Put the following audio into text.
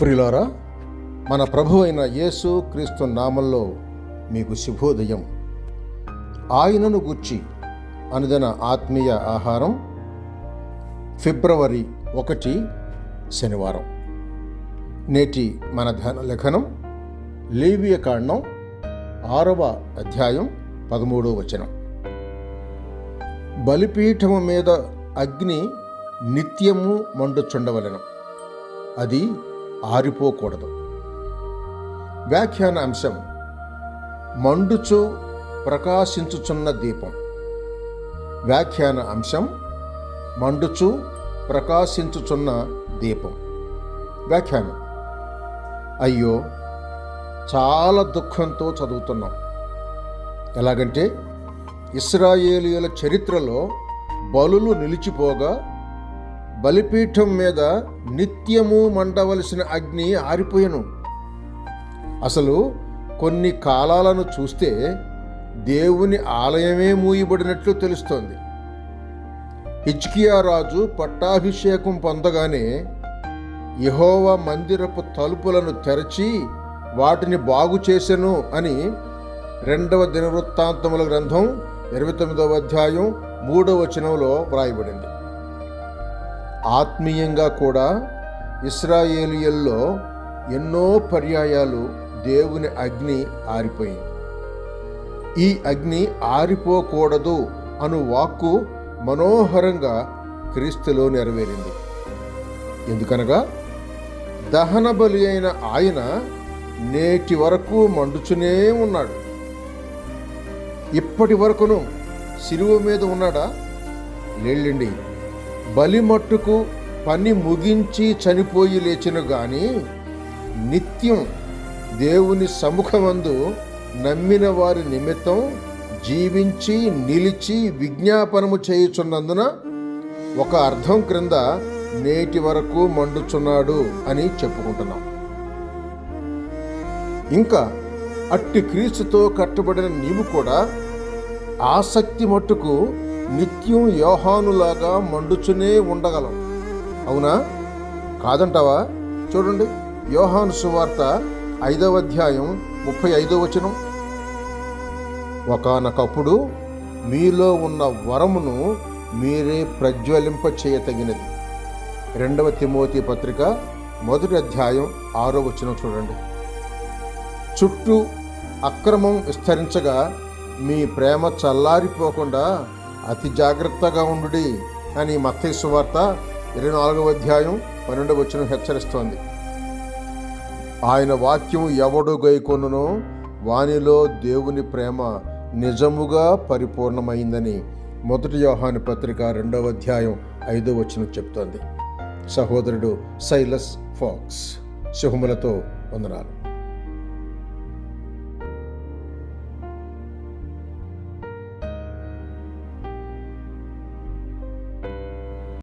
ప్రిలారా మన ప్రభు అయిన యేసు క్రీస్తు నామంలో మీకు శుభోదయం. ఆయనను గుచ్చి అనుదిన ఆత్మీయ ఆహారం ఫిబ్రవరి ఒకటి శనివారం. నేటి మన ధ్యాన లేఖనం లేవియ కాండం ఆరవ అధ్యాయం పదమూడవ వచనం. బలిపీఠము మీద అగ్ని నిత్యము మండుచుండవలెను. అది ఆరిపోకూడదు. వ్యాఖ్యాన అంశం మండుచు ప్రకాశించుచున్న దీపం. వ్యాఖ్యాన అంశం మండుచు ప్రకాశించుచున్న దీపం. వ్యాఖ్యానం అయ్యో చాలా దుఃఖంతో చదువుతున్నాం. ఎలాగంటే ఇస్రాయేలీయుల చరిత్రలో బలులు నిలిచిపోగా బలిపీఠం మీద నిత్యము మండవలసిన అగ్ని ఆరిపోయెను. అసలు కొన్ని కాలాలను చూస్తే దేవుని ఆలయమే మూయబడినట్లు తెలుస్తోంది. హిజ్కియా రాజు పట్టాభిషేకం పొందగానే యహోవ మందిరపు తలుపులను తెరచి వాటిని బాగు చేసెను అని రెండవ దినవృత్తాంతముల గ్రంథం ఇరవై తొమ్మిదవ అధ్యాయం మూడవ వచనంలో వ్రాయబడింది. ఆత్మీయంగా కూడా ఇస్రాయేలియల్లో ఎన్నో పర్యాయాలు దేవుని అగ్ని ఆరిపోయింది ఈ అగ్ని ఆరిపోకూడదు అను వాక్కు మనోహరంగా క్రీస్తులో నెరవేరింది. ఎందుకనగా దహన బలి అయిన ఆయన నేటి వరకు మండుచునే ఉన్నాడు. ఇప్పటి వరకును సిలువ మీద ఉన్నాడా? లేళ్ళండి. బలి మట్టుకు పని ముగించి చనిపోయి లేచిన గాని నిత్యం దేవుని సముఖమందు నమ్మిన వారి నిమిత్తం జీవించి నిలిచి విజ్ఞాపనము చేయుచున్నందున ఒక అర్థం క్రింద నేటి వరకు మండుచున్నాడు అని చెప్పుకుంటున్నాం. ఇంకా అట్టి క్రీస్తుతో కట్టుబడిన నీవు కూడా ఆసక్తి మట్టుకు నిత్యం యోహానులాగా మండుచునే ఉండగలం. అవునా? కాదంటావా? చూడండి యోహాను సువార్త ఐదవ అధ్యాయం ముప్పై ఐదో వచనం. ఒకనకప్పుడు మీలో ఉన్న వరమును మీరే ప్రజ్వలింప చేయతగినది. రెండవ తిమోతి పత్రిక మొదటి అధ్యాయం ఆరో వచనం చూడండి. చుట్టూ అక్రమం విస్తరించగా మీ ప్రేమ చల్లారిపోకుండా అతి జాగ్రత్తగా ఉండుడి అని మత్తయి వార్త ఇరవై నాలుగవ అధ్యాయం పన్నెండవ వచ్చిన హెచ్చరిస్తోంది. ఆయన వాక్యం ఎవడు గైకొనునో వానిలో దేవుని ప్రేమ నిజముగా పరిపూర్ణమైందని మొదటి యోహాను పత్రిక రెండవ అధ్యాయం ఐదో వచనం చెప్తోంది. సహోదరుడు సైలస్ ఫాక్స్ శుభములతో వందనాలు.